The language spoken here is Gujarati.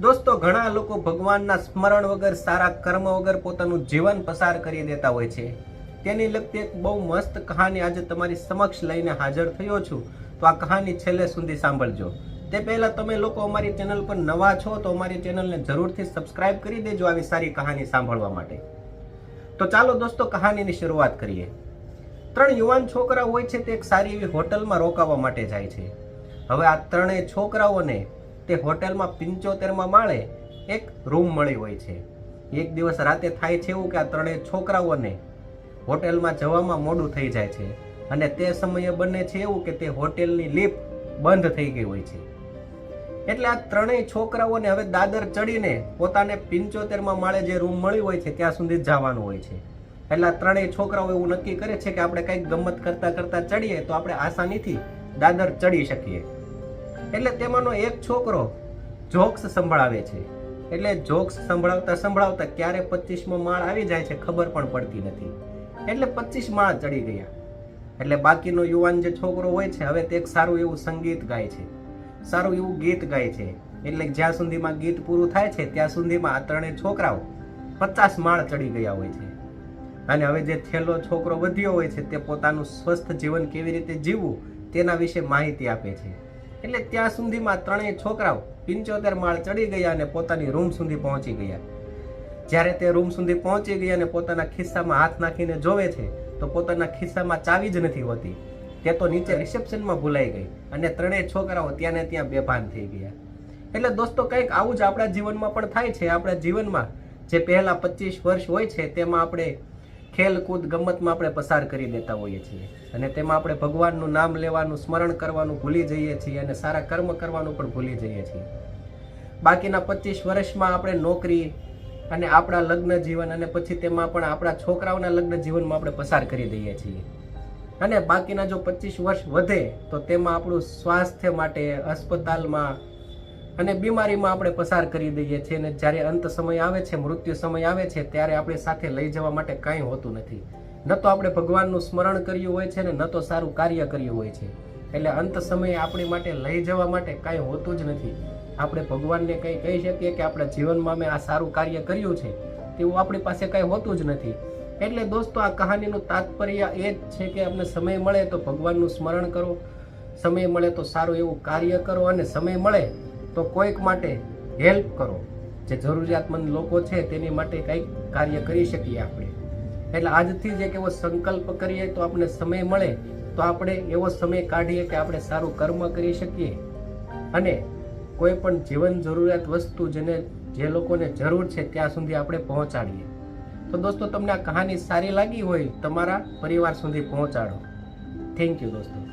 દોસ્તો, ઘણા લોકો ભગવાનના સ્મરણ વગર, સારા કર્મ વગર પોતાનું જીવન પસાર કરી દેતા હોય છે. તેની લગતી એક બહુ મસ્ત કહાની આજે તમારી સમક્ષ લઈને હાજર થયો છું. તો આ કહાની છેલ્લે સુધી સાંભળજો. તે પહેલાં તમે લોકો અમારી ચેનલ પર નવા છો, તો અમારી ચેનલને જરૂરથી સબસ્ક્રાઇબ કરી દેજો આવી સારી કહાની સાંભળવા માટે. તો ચાલો દોસ્તો, કહાનીની શરૂઆત કરીએ. ત્રણ યુવાન છોકરા હોય છે, તે એક સારી એવી હોટલમાં રોકાવા માટે જાય છે. હવે આ ત્રણેય છોકરાઓને તે હોટેલમાં પિંચોતેરમાં માળે એક રૂમ મળી હોય છે. એક દિવસ રાતે થાય છે એવું કે આ ત્રણેય છોકરાઓને હોટેલમાં જવામાં મોડું થઈ જાય છે અને તે સમયે બને છે એવું કે તે હોટેલની લિફ્ટ બંધ થઈ ગઈ હોય છે. એટલે આ ત્રણેય છોકરાઓને હવે દાદર ચડીને પોતાને પિંચોતેરમાં માળે જે રૂમ મળી હોય છે ત્યાં સુધી જવાનું હોય છે. એટલે ત્રણેય છોકરાઓ એવું નક્કી કરે છે કે આપણે કંઈક ગમત કરતા કરતા ચડીએ તો આપણે આસાનીથી દાદર ચડી શકીએ. એટલે તેમાંનો એક છોકરો જોક્સ સંભળાવે છે. એટલે જોક્સ સંભળાવતા સંભળાવતા ક્યારે પચીસમો માળ આવી જાય છે ખબર પણ પડતી નથી. એટલે પચીસ માળ ચડી ગયા. એટલે બાકીનો યુવાન જે છોકરો હોય છે, હવે તે એક સારું એવું સંગીત ગાય છે. સારું એવું ગીત ગાય છે. એટલે જ્યાં સુધીમાં ગીત પૂરું થાય છે, ત્યાં સુધીમાં આ ત્રણેય છોકરાઓ પચાસ માળ ચડી ગયા હોય છે. અને હવે જે છેલ્લો છોકરો વધ્યો હોય છે, તે પોતાનું સ્વસ્થ જીવન કેવી રીતે જીવવું, તેના વિશે માહિતી આપે છે. એટલે ત્યાં સુધીમાં ત્રણેય છોકરાઓ પંચોતેર માળ ચડી ગયા અને પોતાની રૂમ સુધી પહોંચી ગયા. જ્યારે તે રૂમ સુધી પહોંચી ગયા અને પોતાના ખિસ્સામાં હાથ નાખીને જોવે છે, તો પોતાના ખિસ્સામાં ચાવી જ નથી હોતી. તે તો નીચે રિસેપ્શનમાં ભૂલાઈ ગઈ અને ત્રણેય છોકરાઓ ત્યાં ને ત્યાં બેભાન થઈ ગયા. એટલે દોસ્તો, કંઈક આવું જ આપણા જીવનમાં પણ થાય છે. આપણા જીવનમાં જે પહેલાં પચીસ વર્ષ હોય છે, તેમાં આપણે ખેલકૂદ ગમતમાં આપણે પસાર કરી દેતા હોઈએ છીએ. અને તેમાં આપણે ભગવાનનું નામ લેવાનું, સ્મરણ કરવાનું ભૂલી જઈએ છીએ અને સારા કર્મ કરવાનું પણ ભૂલી જઈએ છીએ. બાકીના પચીસ વર્ષમાં આપણે નોકરી અને આપણા લગ્ન જીવન અને પછી તેમાં પણ આપણા છોકરાઓના લગ્ન જીવનમાં આપણે પસાર કરી દઈએ છીએ. અને બાકીના જો પચીસ વર્ષ વધે, તો તેમાં આપણું સ્વાસ્થ્ય માટે અસ્પતાલમાં અને બીમારીમાં આપણે પસાર કરી દઈએ છીએ અને જ્યારે અંત સમય આવે છે, મૃત્યુ સમય આવે છે, ત્યારે આપણે સાથે લઈ જવા માટે કાંઈ હોતું નથી. ન તો આપણે ભગવાનનું સ્મરણ કર્યું હોય છે ને ન તો સારું કાર્ય કર્યું હોય છે. એટલે અંત સમયે આપણી માટે લઈ જવા માટે કાંઈ હોતું જ નથી. આપણે ભગવાનને કંઈ કહી શકીએ કે આપણા જીવનમાં મેં આ સારું કાર્ય કર્યું છે, તેવું આપણી પાસે કાંઈ હોતું જ નથી. એટલે દોસ્તો, આ કહાનીનું તાત્પર્ય એ જ છે કે આપણે સમય મળે તો ભગવાનનું સ્મરણ કરો, સમય મળે તો સારું એવું કાર્ય કરો અને સમય મળે તો કોઈક માટે હેલ્પ કરો. જે જરૂરિયાતમંદ લોકો છે તેની માટે કંઈક કાર્ય કરી શકીએ આપણે. એટલે આજથી જ એક એવો સંકલ્પ કરીએ તો આપણે સમય મળે, તો આપણે એવો સમય કાઢીએ કે આપણે સારું કર્મ કરી શકીએ. અને કોઈ પણ જીવન જરૂરિયાત વસ્તુ જેને, જે લોકોને જરૂર છે ત્યાં સુધી આપણે પહોંચાડીએ. તો દોસ્તો, તમને આ કહાની સારી લાગી હોય તમારા પરિવાર સુધી પહોંચાડો. થેન્ક યુ દોસ્તો.